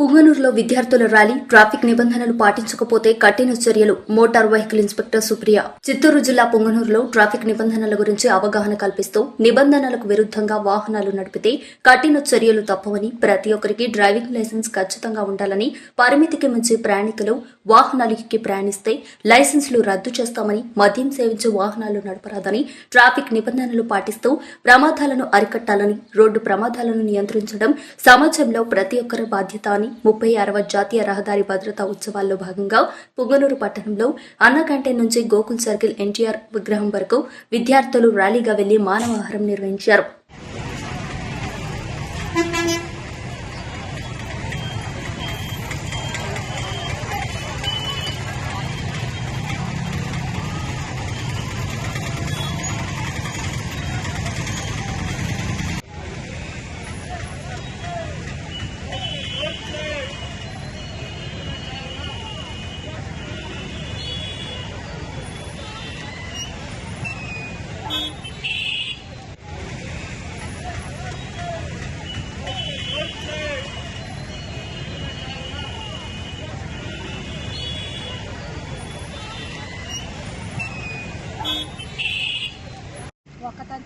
పుంగనూరులో విద్యార్థుల rally traffic నిబంధనలు పాటించకపోతే కఠిన చర్యలు motor vehicle inspector Supriya. Chittoor జిల్లా పుంగనూరులో ట్రాఫిక్ నిబంధనల గురించి అవగాహన కల్పిస్తూ నిబంధనలకు విరుద్ధంగా వాహనాలు నడిపితే కఠిన చర్యలు తప్పవని ప్రతి ఒక్కరికి డ్రైవింగ్ లైసెన్స్ ఖచ్చితంగా ఉండాలని పరిమితికి మించి ప్రయాణికులు వాహనాలు ఎక్కి ప్రయాణిస్తే లైసెన్సులు రద్దు చేస్తామని మద్యం సేవించి వాహనాలు నడపరాదని ట్రాఫిక్ నిబంధనలు పాటిస్తూ ప్రమాదాలను అరికట్టాలని రోడ్డు ప్రమాదాలను నియంత్రించడం సమాజంలో ప్రతి ఒక్కరి బాధ్యత అని ముప్పై ఆరవ జాతీయ రహదారి భద్రతా ఉత్సవాల్లో భాగంగా పుంగనూరు పట్టణంలో అన్న క్యాంటీన్ నుంచి గోకుల్ సర్కిల్ ఎన్టీఆర్ విగ్రహం వరకు విద్యార్థులు ర్యాలీగా వెళ్ళి మానవాహారం నిర్వహించారు.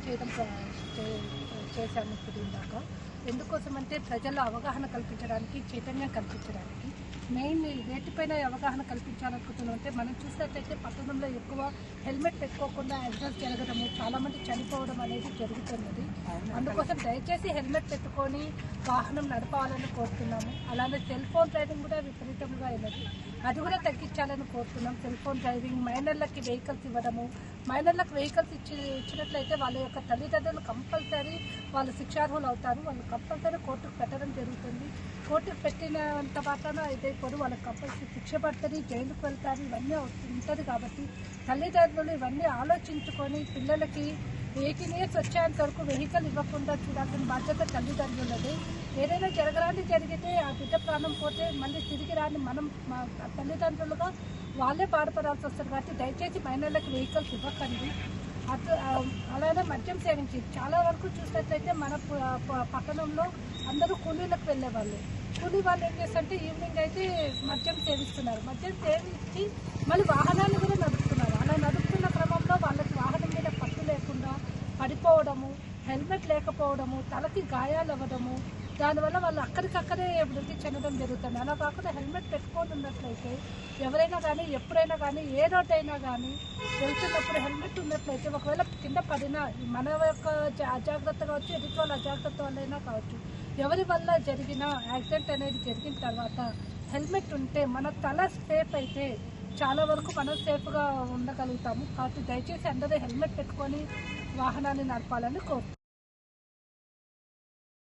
చేయడం చే- చేశాము ఇప్పుడు ఇందాక. ఎందుకోసం అంటే ప్రజల్లో అవగాహన కల్పించడానికి చైతన్యం కల్పించడానికి మెయిన్ వేటిపైన అవగాహన కల్పించాలనుకుంటున్నాం. అంటే మనం చూసినట్లయితే పట్టణంలో ఎక్కువ హెల్మెట్ పెట్టుకోకుండా యాక్సిడెంట్స్ జరగడము చాలామంది చనిపోవడం అనేది జరుగుతున్నది. అందుకోసం దయచేసి హెల్మెట్ పెట్టుకొని వాహనం నడపాలని కోరుతున్నాము. అలానే సెల్ ఫోన్ డ్రైవింగ్ కూడా విపరీతంగా అయినది అది కూడా తగ్గించాలని కోరుతున్నాం. సెల్ ఫోన్ డ్రైవింగ్ మైనర్లకి వెహికల్స్ ఇవ్వడము. మైనర్లకు వెహికల్స్ ఇచ్చి ఇచ్చినట్లయితే వాళ్ళ యొక్క తల్లిదండ్రులు కంపల్సరీ వాళ్ళు శిక్షార్హులు అవుతారు. వాళ్ళు కంపల్సరీ పెట్టడం కోర్టు కోర్టుకు పెట్టినంత మాత్రాన ఇదైపోదు వాళ్ళకి కంపల్సరీ శిక్ష పడుతుంది జైలుకు వెళ్తారు ఇవన్నీ ఉంటుంది కాబట్టి తల్లిదండ్రులు ఇవన్నీ ఆలోచించుకొని పిల్లలకి ఎయిటీన్ ఇయర్స్ వచ్చేంత వరకు వెహికల్ ఇవ్వకుండా చూడాల్సిన బాధ్యత తల్లిదండ్రులది. ఏదైనా జరగరాని జరిగితే ఆ బిడ్డ ప్రాణం పోతే మళ్ళీ తిరిగి రాని మనం మా తల్లిదండ్రులుగా వాళ్ళే బాధపడాల్సి వస్తారు కాబట్టి దయచేసి మైనర్లకు వెహికల్స్ ఇవ్వకండి. అటు అలాగే అలానే మద్యం సేవించి. చాలా వరకు చూసినట్లయితే మన పట్టణంలో అందరూ కూలీలకు వెళ్ళేవాళ్ళు. కూలీ వాళ్ళు ఏం చేస్తారంటే ఈవినింగ్ అయితే మద్యం సేవిస్తున్నారు. మద్యం సేవించి మళ్ళీ వాహనాన్ని కూడా నడుపుతున్నారు. అలా నడుపుతున్న క్రమంలో వాళ్ళకి వాహనం మీద పట్టు లేకుండా పడిపోవడము హెల్మెట్ లేకపోవడము తలకి గాయాలు అవ్వడము దానివల్ల వాళ్ళు అక్కడికక్కడే వృద్ధి చెందడం జరుగుతుంది. అలా కాకుండా హెల్మెట్ పెట్టుకొని ఉన్నట్లయితే ఎవరైనా కానీ ఎప్పుడైనా కానీ ఏ రోడ్ అయినా కానీ వెళ్తున్నప్పుడు హెల్మెట్ ఉన్నట్లయితే ఒకవేళ కింద పడినా మన యొక్క జా- అజాగ్రత్త కావచ్చు ఎదుటి వాళ్ళ అజాగ్రత్త వల్లైనా కావచ్చు ఎవరి వల్ల జరిగిన యాక్సిడెంట్ అనేది జరిగిన తర్వాత హెల్మెట్ ఉంటే మన తల సేఫ్ అయితే చాలా వరకు మనం సేఫ్గా ఉండగలుగుతాము. కాబట్టి దయచేసి అందరూ హెల్మెట్ పెట్టుకొని వాహనాన్ని నడపాలని కోరుతున్నాను